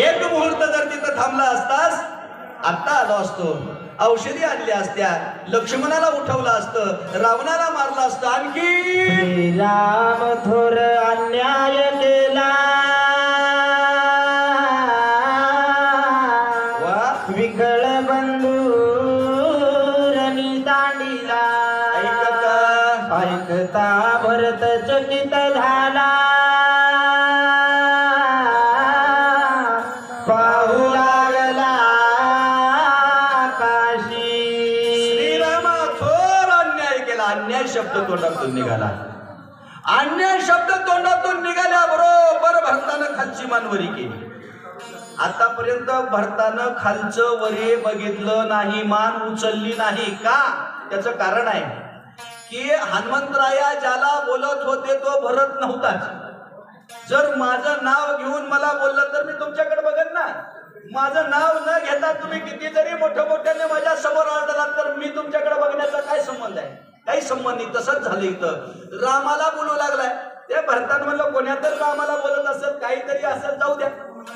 एक मुहूर्त जर तिथं थांबला असतास आत्ता आलो असतो. औषधी आणल्या असत्या लक्ष्मणाला उठवलं असतं रावणाला मारलं असतं. आणखी श्रीराम थोर अन्याय अन्याय शब्द तोंडातून निघाला. अन्याय शब्द तोंडातून निघाल्या बरोबर भरतानं खालची मानवरी केली. आतापर्यंत भरतानं खालचं वरे बघितलं नाही मान उचलली नाही. का? त्याचं कारण आहे की हनुमंतराया ज्याला बोलत होते तो भरत नव्हताच. जर माझं नाव घेऊन मला बोललं तर मी तुमच्याकडे बघत ना माझं नाव न घेता तुम्ही किती जरी मोठ्या मोठ्याने माझ्यासमोर आढळलात तर मी तुमच्याकडे बघण्याचा काय संबंध आहे? काही संबंध नाही तसंच झालं इथं. रामाला बोलू लागलाय. ते भरतान म्हणलं कोण्या तर रामाला बोलत असत काहीतरी असेल जाऊ द्या.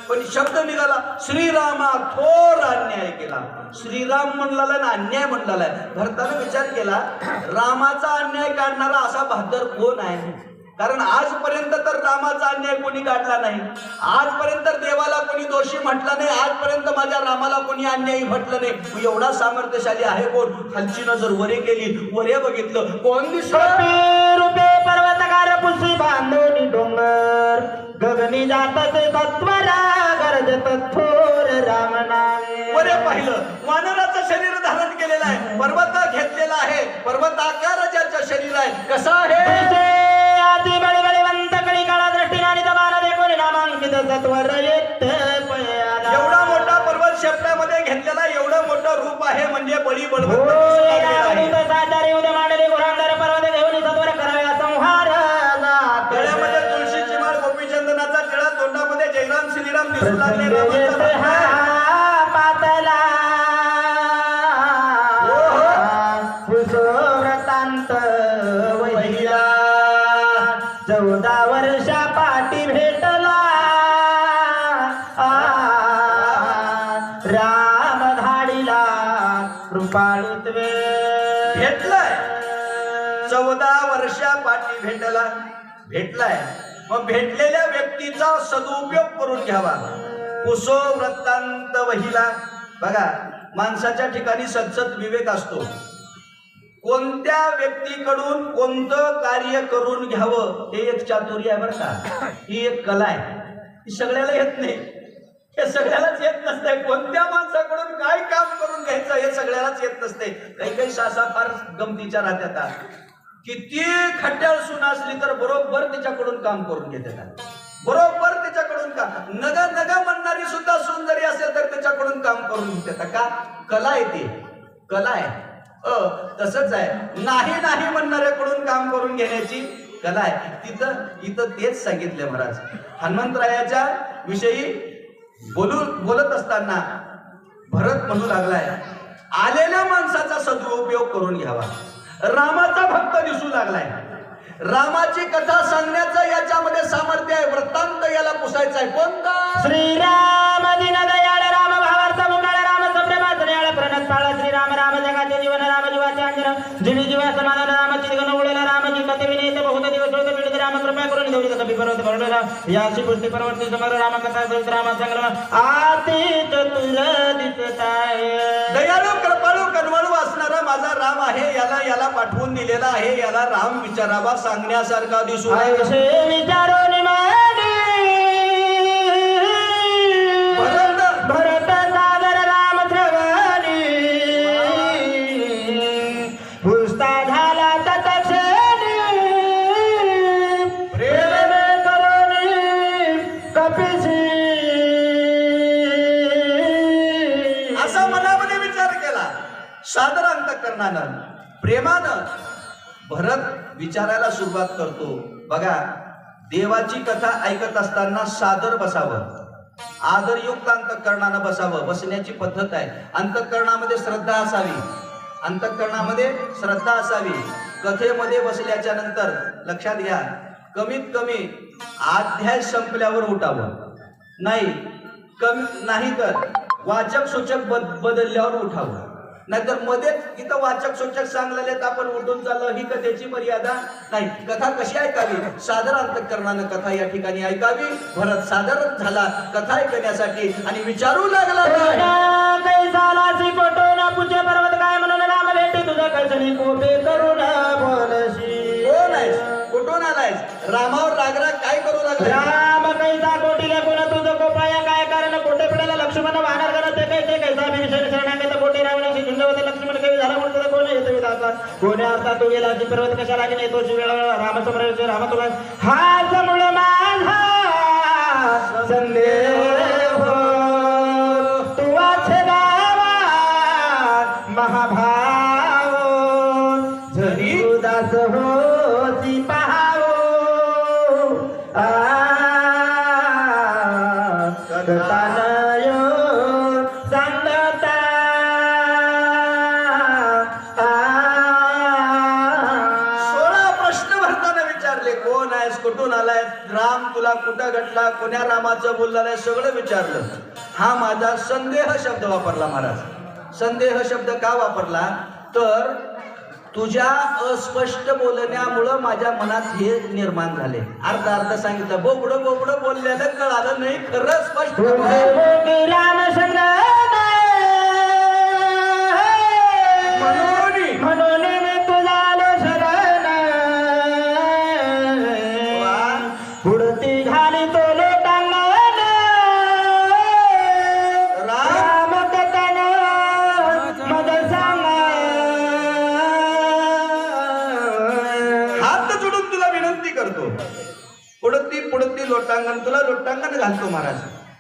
पण शब्द निघाला श्रीरामा थोर अन्याय केला. श्रीराम म्हणलाय ना अन्याय म्हणलाय भरतानं विचार केला रामाचा अन्याय काढणारा असा बहादर कोण आहे? कारण आजपर्यंत तर रामाचा अन्याय कोणी काढला नाही. आजपर्यंत देवाला कोणी दोषी म्हटला नाही. आजपर्यंत माझ्या रामाला कोणी अन्यायी म्हटलं नाही. एवढा सामर्थ्यशाली आहे कोण? खालची नजर वरे केली. वरे बघितलं. कोण दिसलं? पर्वतकार पुसी बांधून डोंगर. गगनी जातसे तत्वरा गरजत थोर वरे पाहिलं. वानराचं शरीर धारण केलेलं आहे. पर्वत घेतलेला आहे. पर्वत आकार ज्याचं शरीर आहे. कसं आहे? आती बळी बळीवंत कळी काळा दृष्टीने आणि दबाना देखून नामांकित सत्वर येत. एवढा मोठा पर्वत शेपट्यामध्ये घेतलेला एवढं मोठं रूप आहे म्हणजे बळी बळवंत उद्या मांडले घोरांदर पर्वत घेऊन सत्वर संहार जात. गळ्यामध्ये तुळशीची माळ गोपीचंदनाचा टिळा तोंडामध्ये जयराम श्रीराम दिसू लागले भेटलाय. मग भेटलेल्या व्यक्तीचा सदुपयोग करून घ्यावा. कुसो वृत्तांत वहिला. बघा माणसाच्या ठिकाणी सतसत विवेक असतो. कोणत्या व्यक्तीकडून कोणतं कार्य करून घ्यावं हे एक चातुर्य आहे बरं का? ही एक कला आहे. ही सगळ्याला येत नाही. हे सगळ्यालाच येत नसतंय. कोणत्या माणसाकडून काय काम करून घ्यायचं हे सगळ्यालाच येत नसते काही काही सासा फार गमतीच्या राहत्यात. किती खट्याळ सुना असली तर बरोबर त्याच्याकडून काम करून घेतात बरोबर त्याच्याकडून का? नग नग म्हणणारी सुद्धा सून जरी असेल तर त्याच्याकडून काम करून घेतात का? कला येते कला आहे. अ तसंच आहे. नाही नाही म्हणणाऱ्याकडून काम करून घेण्याची कला आहे. तिथं इथं तेच सांगितले महाराज. हनुमंतरायाच्या विषयी बोलू बोलत असताना भरत म्हणू लागलाय आलेल्या माणसाचा सदुपयोग करून घ्यावा. रामाचा भक्त दिसू लागलाय. रामाची कथा सांगण्याचं याच्यामध्ये सामर्थ्य आहे. वृत्तांत याला पुसायचा आहे. कोणता? श्रीराम दयाळ राम भावार्थ मुकाळ राम दयाळ प्रणत काळ श्रीराम राम जगाचे जीवन राम जीवाचे अंजन. जीवी जीवा समाधान रामाची गण उडेला रामची कथे विनेत बहुत दिवस होत पीडित राम. कृपा करून देवडी कपी पर्वत भरडला याशी पुष्टी पर्वती समर राम कथा सहित राम संग्रम आती चतुर दिसत आहे. दयाळू कृपाळू असणारा माझा राम आहे याला याला पाठवून दिलेला आहे याला राम विचारावा सांगण्यासारखा दिसू लागला. आयुष्य विचारून प्रेमानं भरत विचारायला सुरुवात करतो. बघा देवाची कथा ऐकत असताना सादर बसावं. आदरयुक्त अंतकरणानं बसावं. बसण्याची पद्धत आहे. अंतकरणामध्ये श्रद्धा असावी. अंतकरणामध्ये श्रद्धा असावी. कथेमध्ये बसल्याच्या नंतर लक्षात घ्या कमीत कमी अध्याय संपल्यावर उठावं. नाही कमी नाही तर वाचक सूचक बद बदलल्यावर उठावं. नाहीतर मध्येच इथं वाचक सूचक सांगलेले आपण उठून चाललो ही कथेची मर्यादा नाही. कथा कशी ऐकावी? सादर अंतकरणानं कथा या ठिकाणी ऐकावी. भरत सादर झाला कथा ऐकण्यासाठी आणि विचारू लागला पर्वत काय म्हणून राम भेटे तुझं कळसणी कोपे करून बोलशी कोण आहेस? कुठून आलायस? रामावर रागराग काय करू लागला राम कैसा विधाता कोणी अर्था तो गेला की पर्वत कशा की नाही तो शिवेळ रामसमर राम तुला हाच मुळ माझा संदेह तू वाचे गावात महाभाव जरी उदास होती घडला कोण्या रामाचं बोललाय सगळं विचारलं. हा माझा संदेह शब्द वापरला महाराज. संदेह शब्द का वापरला? तर तुझ्या अस्पष्ट बोलण्यामुळं माझ्या मनात हे निर्माण झाले. अर्ध अर्ध सांगितलं. बोबडं बोबडं बोललेलं कळालं नाही खरं स्पष्ट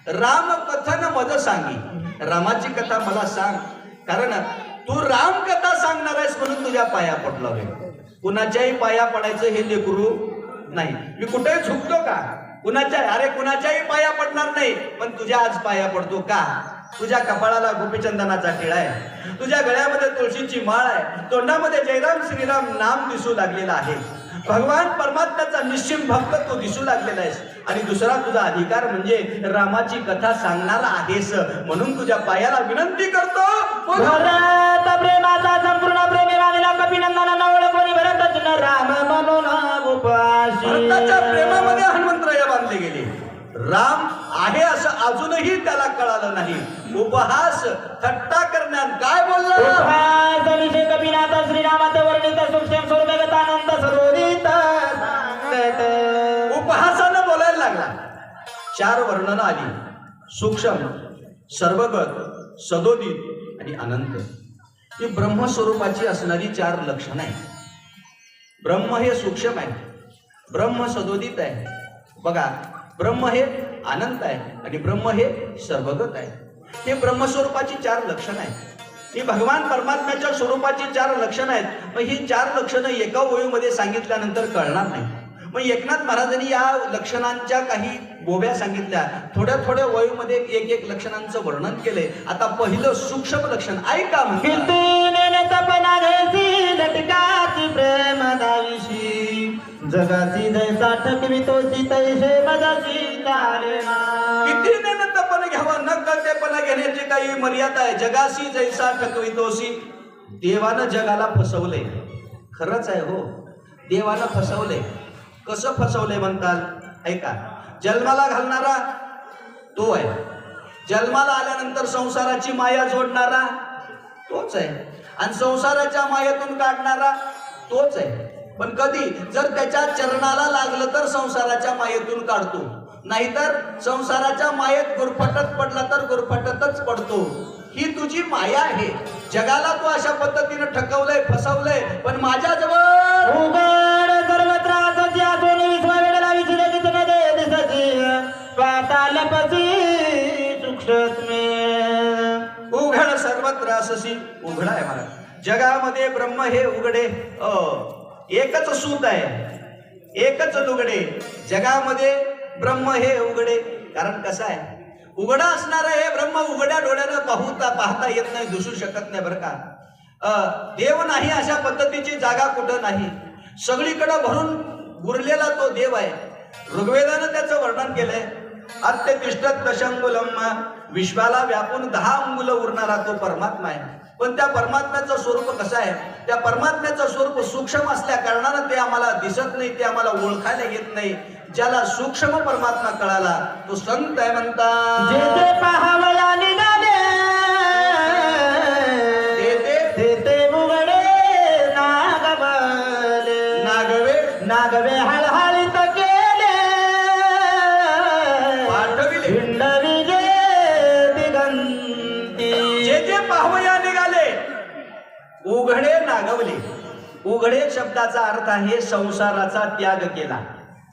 राम कथन मज सांगी. रामाची कथा मला सांग. कारण तू राम कथा सांगणार आहेस म्हणून तुझ्या पाया पडलो कुणाच्याही पाया पडायचं हे लेकरू नाही. मी कुठेही झुकतो का? कुणाच्या अरे कुणाच्याही पाया पडणार नाही पण तुझ्या आज पाया पडतो का? तुझ्या कपाळाला गोपीचंदनाचा टिळा आहे. तुझ्या गळ्यामध्ये तुळशीची माळ आहे. तोंडामध्ये जयराम श्रीराम नाम दिसू लागलेला आहे. भगवान परमात्म्याचा निश्चिम भक्त तू दिसू लागलेला आहेस. आणि दुसरा तुझा अधिकार म्हणजे रामाची कथा सांगणारा आहेस. म्हणून तुझ्या पायाला विनंती करतो प्रेमाचा संपूर्ण प्रेमी राणीला कपिनंदना नवळ कोणी भरत राम म्हणून उपाशी भरताच्या प्रेमामध्ये हनुमंतराया बांधले गेले. राम आहे असं अजूनही त्याला कळालं नाही. उपहास थट्टा करण्यात काय बोलला? उपहास श्रीरामाचे वर्णित सूक्ष्म स्वरूपगतानंद सरोदित. उपहासानं बोलायला लागला. चार वर्णन आली. सूक्ष्म सर्वगत सदोदित आणि अनंत. ही ब्रह्मस्वरूपाची असणारी चार लक्षणं आहेत. ब्रह्म हे सूक्ष्म आहे. ब्रह्म सदोदित आहे. बघा ब्रह्म हे आनंद आहे आणि ब्रह्म हे सर्वगत आहे. हे ब्रह्मस्वरूपाची चार लक्षणं आहेत. ही भगवान परमात्म्याच्या स्वरूपाची चार लक्षणं आहेत. मग ही चार लक्षणं एका ओळीमध्ये सांगितल्यानंतर कळणार नाही. मग एकनाथ महाराजांनी या लक्षणांच्या काही गोव्या सांगितल्या. थोड्या थोड्या वयूमध्ये एक एक लक्षणांचं वर्णन केलंय आता पहिलं सूक्ष्म लक्षण ऐका म्हणजे जगाची जैसा ठकवी तोची तैसे मजाची चाले किती नेनं तपन घ्यावं न कळतेपणा घेण्याची काही मर्यादा आहे. जगाशी जैसा ठकवितोसी देवानं जगाला फसवले खरंच आहे हो. देवानं फसवले कसं फसवले म्हणतात? ऐका. जन्माला घालणारा तो आहे. जन्माला आल्यानंतर संसाराची माया जोडणारा तोच आहे. आणि संसाराच्या मायेतून काढणारा तोच आहे. पण कधी जर त्याच्या चरणाला लागलं तर संसाराच्या मायेतून काढतो. नाहीतर संसाराच्या मायेत गुरफटत पडला तर गुरफटतच पडतो. ही तुझी माया आहे. जगाला तू अशा पद्धतीनं ठकवलंय फसवलंय पण पसी सूक्ष्म उघड सर्वत्र अससी उघड आहे मला. जगामध्ये ब्रह्म हे उघडे अ, एकच सूत आहे. एकच लुगडे. जगामध्ये ब्रह्म हे उघडे. कारण कसं आहे? उघडा असणारं हे ब्रह्म उघड्या डोळ्यानं पाहता पाहता येत नाही दिसू शकत नाही बरं का? देव नाही अशा पद्धतीची जागा कुठं नाही. सगळीकडं भरून उरलेला तो देव आहे. ऋग्वेदानं त्याचं वर्णन केलंय. अत्यतिष्ठत दशंगुलम विश्वाला व्यापून दहा अंगुल उरणारा तो परमात्मा आहे. पण त्या परमात्म्याचं स्वरूप कसं आहे? त्या परमात्म्याचं स्वरूप सूक्ष्म असल्या कारणानं ते आम्हाला दिसत नाही ते आम्हाला ओळखायला येत नाही. ज्याला सूक्ष्म परमात्मा कळाला तो संत आहे म्हणता. नागवे नागवे रागवले. उघडे शब्दाचा अर्थ आहे संसाराचा त्याग केला.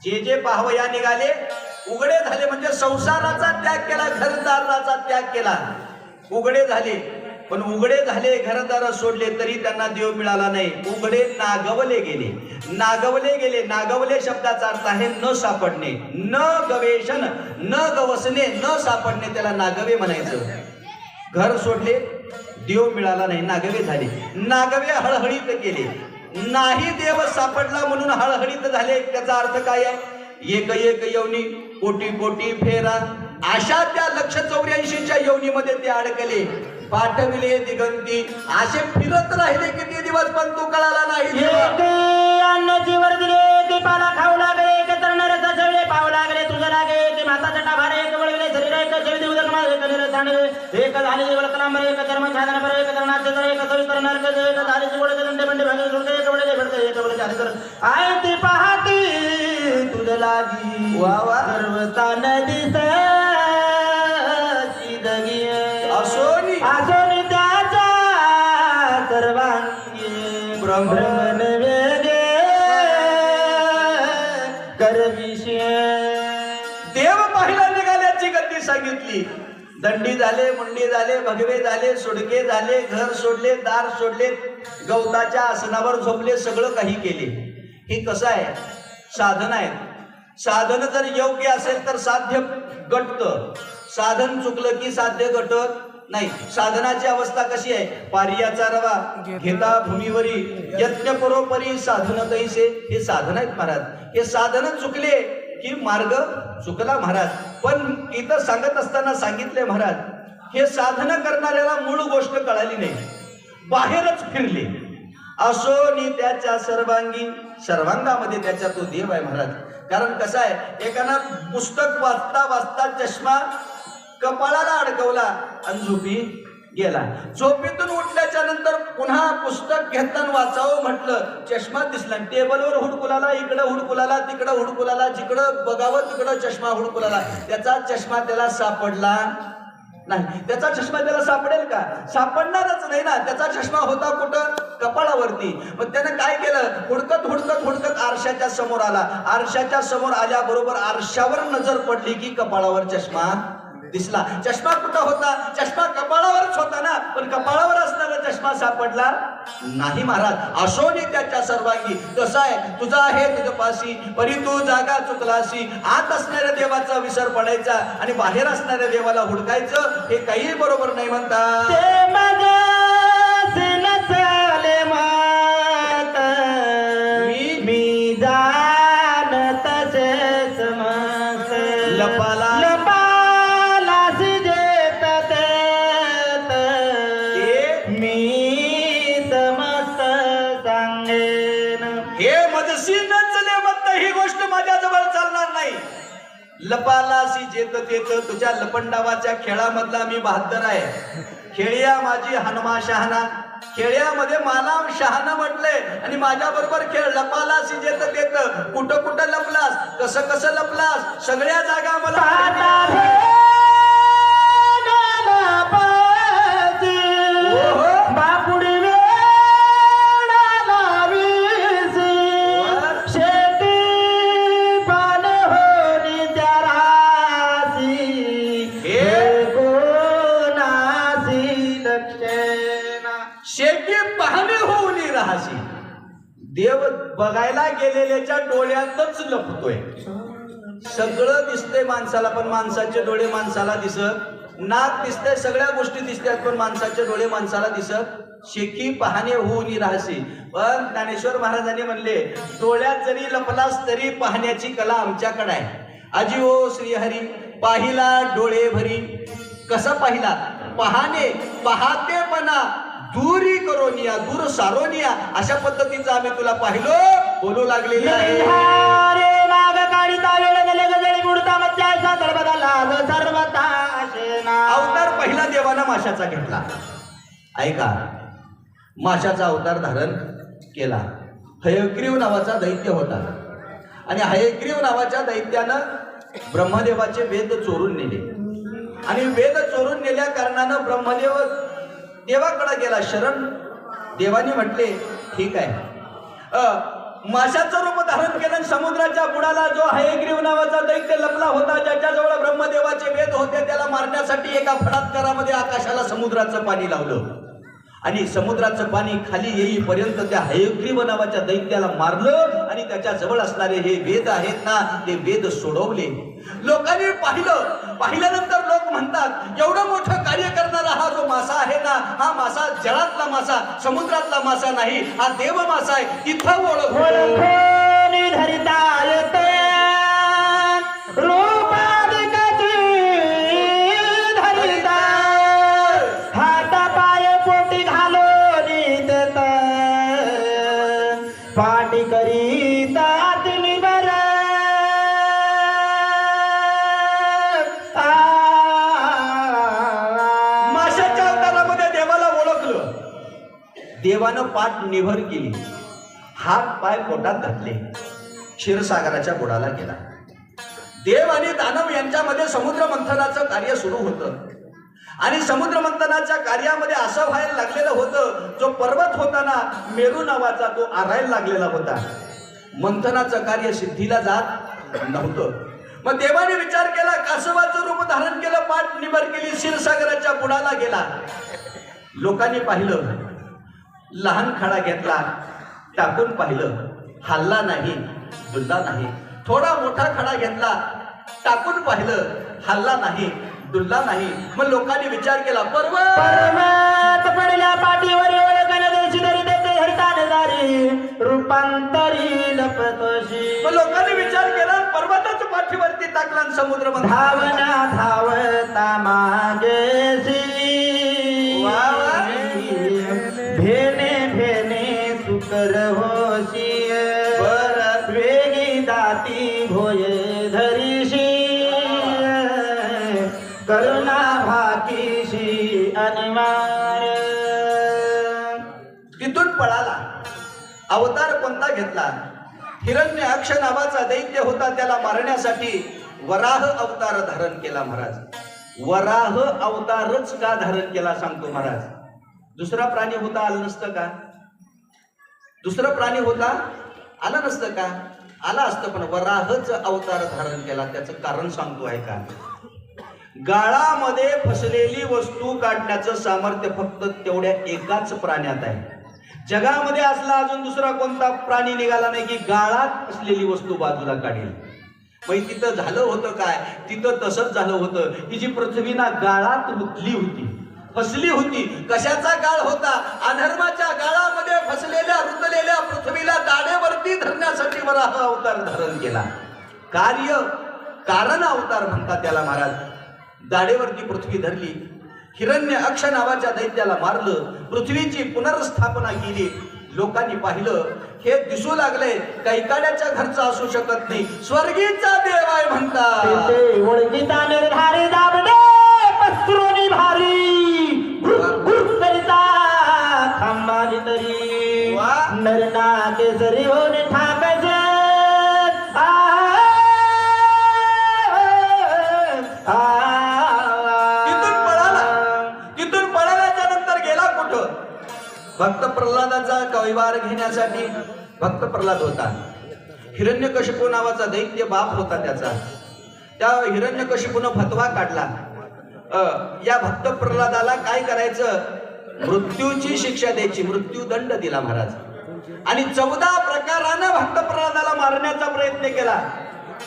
जे जे पाहवया निघाले उघडे झाले म्हणजे संसाराचा त्याग केला घरदाराचा त्याग केला. उघडे झाले पण उघडे झाले घरदार सोडले तरी त्यांना देव मिळाला नाही. उघडे नागवले गेले. नागवले गेले नागवले शब्दाचा अर्थ आहे न सापडणे न गवेषण न गवसणे न सापडणे त्याला नागवे म्हणायचं. घर सोडले देव मिळाला नाही नागवे झाले. नागवे हळहळीत केले नाही देव सापडला म्हणून हळहळीत झाले त्याचा अर्थ काय आहे? एक एक यवनी कोटी कोटी फेरा. अशा त्या लक्ष चौऱ्याऐंशीच्या यवनीमध्ये ते अडकले. पाठविले दिगंती असे फिरत राहिले किती दिवस पण तू कळाला नाही देवा. एक अन्नाची वर दिले की पाला खाऊ लागले एक तरणाऱ्याचा शेवले पाहू लागले तुझं लागे की माताचा टाभार एक वळविले शरीर एक शेवटी उदक मार एक निर एक झाली जीवल कलांबर एक चर्म छादन पर एक तरणाचे तर एक सविस्तर नरक एक झाली जीवळ दंडे बंडे भागे सुरते एक वळले भरते एक वळले झाले तर. आय ती पाहती तुझं लागी. वा वा. सर्वता नदीस दगी असोनी आसोनी त्याच्या सर्वांगी ब्रह्मन वेगे सांगितली दंडी झाले मुंडी झाले भगवे झाले सुडके झाले घर सोडले दार सोडले गवताच्या आसनावर झोपले सगळं काही केले. हे कसं आहे? साधन आहेत साधन जर योग्य असेल तर साध्य गटत साधन चुकलं की साध्य गटत नाही. साधनाची अवस्था कशी आहे? पारियाचा रवा घेता भूमीवरी यज्ञ परोपरी साधन कैसे? हे साधन आहेत महाराज. हे साधन चुकले की मार्ग चुकला महाराज. पण इथं सांगत असताना सांगितले महाराज हे साधना करणाऱ्याला मूळ गोष्ट कळाली नाही. बाहेरच फिरले. असो नि त्याच्या सर्वांगी सर्वांगामध्ये त्याच्या तो देव आहे महाराज. कारण कसं आहे एकाना पुस्तक वाचता वाचता चष्मा कपाळाला अडकवला आणि झोपी गेला झोपेतून उठल्याच्या नंतर पुन्हा पुस्तक घेताना वाचावं म्हटलं. चष्मा दिसला टेबलवर हुडकुलाला इकडं हुडकुलाला तिकडं हुडकुलाला जिकडं बघावं तिकडं चष्मा हुडकुलाला. त्याचा चष्मा त्याला सापडला नाही. त्याचा चष्मा त्याला सापडेल का? सापडणारच नाही ना. त्याचा चष्मा होता कुठं? कपाळावरती. मग त्यानं काय केलं? हुडकत हुडकत हुडकत आरशाच्या समोर आला. आरशाच्या समोर आल्याबरोबर आरशावर नजर पडली की कपाळावर चष्मा दिसला. चष्मा कुठं होता? चष्मा कपाळावरच होता ना. पण कपाळावर असणारा चष्मा सापडला नाही महाराज. असोनी त्याच्या सर्वांगी कसं आहे? तुझा आहे तुझ्या पाशी परी तू जागा चुकलासी. आत असणाऱ्या देवाचा विसर पडायचा आणि बाहेर असणाऱ्या देवाला हुडकायचं हे काही बरोबर नाही म्हणता. लपालासी जेत तेत तुझ्या लपंडावाच्या खेळामधला मी बहादर आहे. खेळ्या माझी हनुमा शहाणा. खेळ्यामध्ये मला शहाणा म्हटलंय आणि माझ्या बरोबर खेळ लपालासी जेत तेत. कुठं कुठं लपलास? कसं कसं लपलास? सगळ्या जागा मला बघायला गेलेल्याच्या डोळ्यातच लपतोय. सगळं दिसतंय माणसाला पण माणसाचे डोळे माणसाला दिसत नाक दिसतंय सगळ्या गोष्टी दिसतात पण माणसाचे डोळे माणसाला दिसत. शेकी पाहणे होऊन राहसे. पण ज्ञानेश्वर महाराजांनी म्हणले डोळ्यात जरी लपलास तरी पाहण्याची कला आमच्याकडे आहे. आजी ओ श्रीहरी पाहिला डोळे भरी कसा पाहिला? पाहणे पाहतेपणा. दूरी करोनिया दूर सारोनिया अशा पद्धतीचं आम्ही तुला पाहिलो. बोलू लागलेले आहे. अवतार पहिला देवानं माशाचा घेतला. ऐका माशाचा अवतार धारण केला. हयग्रीव नावाचा दैत्य होता. आणि हयग्रीव नावाच्या दैत्यानं ब्रह्मदेवाचे वेद चोरून नेले. आणि वेद चोरून नेल्या कारणानं ब्रह्मदेव देवाकडे गेला शरण देवाने म्हटले ठीक आहे. माशाचं रूप धारण केलं समुद्राच्या बुडाला जो हयग्रीव नावाचा दैत्य लपला होता ज्याच्याजवळ ब्रह्मदेवाचे वेद होते त्याला मारण्यासाठी एका फडात्कारामध्ये आकाशाला समुद्राचं पाणी लावलं. आणि समुद्राचं पाणी खाली येईपर्यंत त्या हयग्रीव नावाच्या दैत्याला मारलं आणि त्याच्याजवळ असणारे हे वेद आहेत ना ते वेद सोडवले. लोकांनी पाहिलं. पाहिल्यानंतर लोक म्हणतात एवढं मोठं कार्य करणारा हा जो मासा आहे ना हा मासा जळातला मासा समुद्रातला मासा नाही हा देव मासा आहे. इथं ओळख पाठी करीता तुम्ही बर माशाच्या अवतारामध्ये देवाला ओळखलं. देवानं पाठ निभर केली. हात पाय पोटात घातले. क्षीरसागराच्या बुडाला गेला. देव आणि दानव यांच्यामध्ये समुद्र मंथनाचं कार्य सुरू होतं. आणि समुद्र मंथनाच्या कार्यामध्ये असं व्हायला लागलेलं होतं जो पर्वत होताना मेरू नावाचा तो आरायला लागलेला होता. मंथनाचं कार्य सिद्धीला जात नव्हतं. मग देवाने विचार केला कासवाचं रूप धारण केलं पाठ निबर केली क्षीरसागराच्या बुडाला गेला. लोकांनी पाहिलं लहान खडा घेतला टाकून पाहिलं हल्ला नाही डुलला नाही. थोडा मोठा खडा घेतला टाकून पाहिलं हल्ला नाही. डुलला नाही. मग लोकांनी विचार केला पर्वत! पर्वत पडल्या पाठीवर ओळखन देशी धरी देते हरतान दारी रूपांतरी लपतोशी. मग लोकांनी विचार केला पर्वताच पाठीवरती टाकला समुद्र धावना धावता मागेसी पळाला. अवतार कोणता घेतला? हिरण्य अक्ष नावाचा दैत्य होता त्याला मारण्यासाठी वराह अवतार धारण केला महाराज. वराह अवतारच का धारण केला सांगतो महाराज? दुसरा प्राणी होता आलं नसतं का? दुसरं प्राणी होता आला नसतं का? आला असतं पण वराहच अवतार धारण केला. त्याचं कारण सांगतो आहे का गाळामध्ये फसलेली वस्तू काढण्याचं सामर्थ्य फक्त तेवढ्या एकाच प्राण्यात आहे. जगामध्ये असला अजून दुसरा कोणता प्राणी निघाला नाही की गाळात असलेली वस्तू बाजूला काढेल. मग तिथं झालं होतं काय? तिथं तसंच झालं होतं. की जी पृथ्वी ना गाळात रुतली होती. फसली होती. कशाचा गाळ होता? अधर्माच्या गाळामध्ये फसलेल्या रुतलेल्या पृथ्वीला दाडेवरती धरण्यासाठी वराह अवतार धारण केला. कार्य कारण अवतार म्हणतात त्याला महाराज. दाडेवरती पृथ्वी धरली. हिरण्य अक्ष नावाच्या दैत्याला मारलं पृथ्वीची पुनर्स्थापना केली. लोकांनी पाहिलं हे दिसू लागले कैकाड्याच्या घरचा असू शकत नाही. स्वर्गीचा देव आहे म्हणतात. भक्त प्रल्हादाचा कैवार घेण्यासाठी भक्त प्रल्हाद होता. हिरण्यकशिपू नावाचा दैत्य बाप होता त्याचा. त्या हिरण्यकशिपूनं फतवा काढला. अ, या भक्त प्रल्हादाला काय करायचं? मृत्यूची शिक्षा द्यायची. मृत्यूदंड दिला महाराज. आणि चौदा प्रकारानं भक्त प्रल्हादाला मारण्याचा प्रयत्न केला.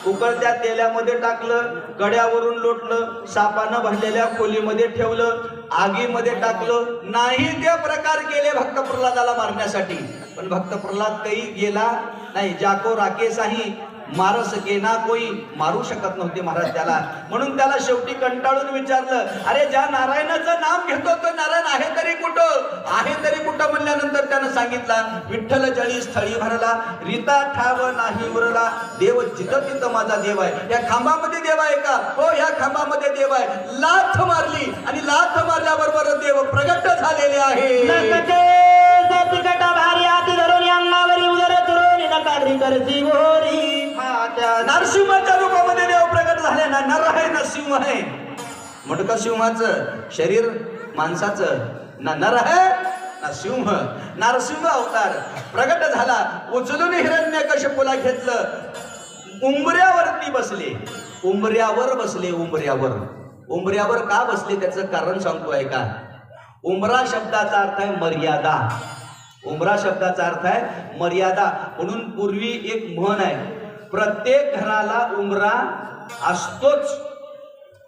उकळत्या तेल्यामध्ये टाकलं कड्यावरून लोटलं सापानं भरलेल्या खोलीमध्ये ठेवलं आगीमध्ये टाकलं. नाही ते प्रकार केले भक्त प्रल्हादाला मारण्यासाठी. पण भक्त प्रल्हाद काही गेला? नाही जाको राकेशाही मार सके ना कोई मारू शकत नव्हते महाराज त्याला. म्हणून त्याला शेवटी कंटाळून विचारलं अरे ज्या नारायणाचं नाम घेतो तो नारायण आहे तरी कुठं? आहे तरी सांगितलं विठ्ठल जळी स्थळी भरला रीता ठाव नाही उरला देव जिथं तिथं माझा देव आहे. या खांबामध्ये देव आहे का? हो या खांबामध्ये देव आहे. लाथ मारली आणि लाथ मारल्याबरोबर देव प्रगट झालेले आहे. नरसिंहाच्या रूपामध्ये देव प्रगट झाले ना नर आहे ना सिंह आहे. मटक सिंहाचं? शरीर माणसाचं. ना नर आहे नरसिंह नरसिंह अवतार. प्रगट झाला. उचलून हिरण्य कशपुला घेतलं. उंबऱ्यावरती बसले. उंबऱ्यावर बसले उंबऱ्यावर. उंबऱ्यावर का बसले त्याचं कारण सांगतोय का? उंबरा शब्दाचा अर्थ आहे मर्यादा. उमरा शब्दाचा अर्थ आहे मर्यादा. म्हणून पूर्वी एक म्हण आहे प्रत्येक घराला उमरा असतोच.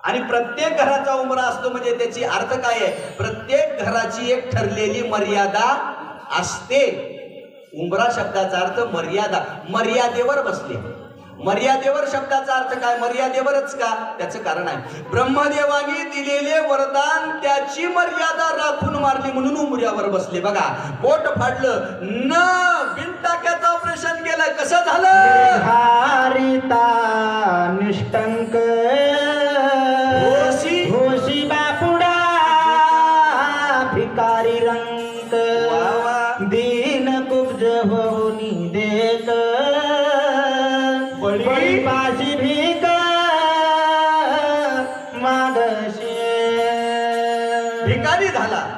आणि प्रत्येक घराचा उमरा असतो म्हणजे त्याची अर्थ काय आहे? प्रत्येक घराची एक ठरलेली मर्यादा असते. उमरा शब्दाचा अर्थ मर्यादा. मर्यादेवर बसले. मर्यादेवर शब्दाचा अर्थ काय? मर्यादेवरच का? त्याचं कारण आहे. ब्रह्मदेवाने दिलेले वरदान त्याची मर्यादा राखून मारली म्हणून उमऱ्यावर बसले. बघा पोट फाडलं. न बिन टाक्याचं ऑपरेशन केलं. कसं झालं? हारिता वा. दीन कुब्ज होऊनी देत बळी. बळीपाशी भीक मागशे. भिकारी झाला.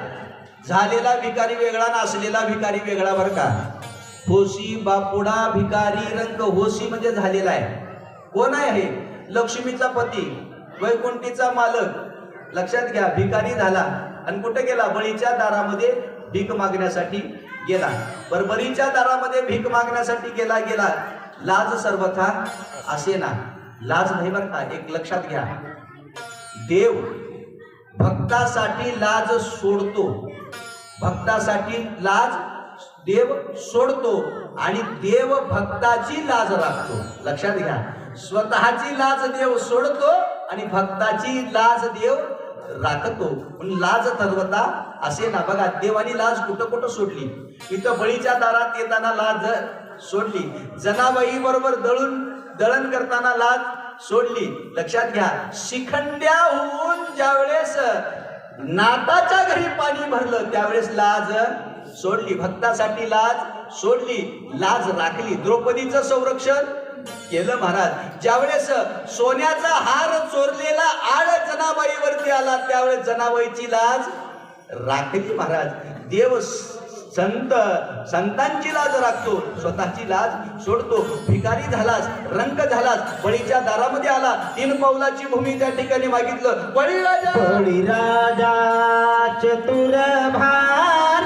झालेला भिकारी वेगळा नासलेला भिकारी वेगळा बरं का? होशी बापुडा भिकारी रंग होशी म्हणजे झालेला आहे. कोण आहे लक्ष्मीचा पती वैकुंठीचा मालक. लक्षात घ्या भिकारी झाला. आणि कुठे गेला? बळीच्या दारामध्ये भीक मागण्यासाठी गेला. बरबरीच्या दारामध्ये भीक मागण्यासाठी गेला गेला. लाज सर्वथा असे ना. लाज नाही बरं का? एक लक्षात घ्या. देव भक्तासाठी लाज सोडतो. भक्तासाठी लाज देव सोडतो आणि देव भक्ताची लाज राखतो. लक्षात घ्या. स्वतःची लाज देव सोडतो आणि भक्ताची लाज देव राखतो. पण लाज ठरवता असे ना. बघा देवानी लाज कुठं कुठं सोडली? इथं बळीच्या दारात येताना लाज सोडली. जनाबाई बरोबर दळून दळण करताना लाज सोडली. लक्षात घ्या शिखंड्याहून ज्यावेळेस नाताच्या घरी पाणी भरलं त्यावेळेस लाज सोडली. भक्तासाठी लाज सोडली. लाज राखली. द्रौपदीचं संरक्षण केलं महाराज. ज्यावेळेस सोन्याचा हार चोरलेला आळ जनाबाईवरती आला त्यावेळेस जनाबाईची लाज राखली महाराज. देव संत संतांची लाज राखतो स्वतःची लाज सोडतो. भिकारी झालास रंग झालास बळीच्या दारामध्ये आला तीन पावलाची भूमी त्या ठिकाणी मागितलं. बळीराजा! बळीराजा चतुर भारी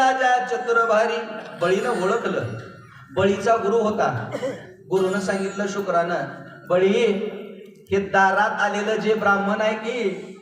राजा बळीराजा बळीनं ओळखलं. बळीचा गुरु होता. गुरुनं सांगितलं शुक्रानं बळी हे दारात आलेलं जे ब्राह्मण आहे की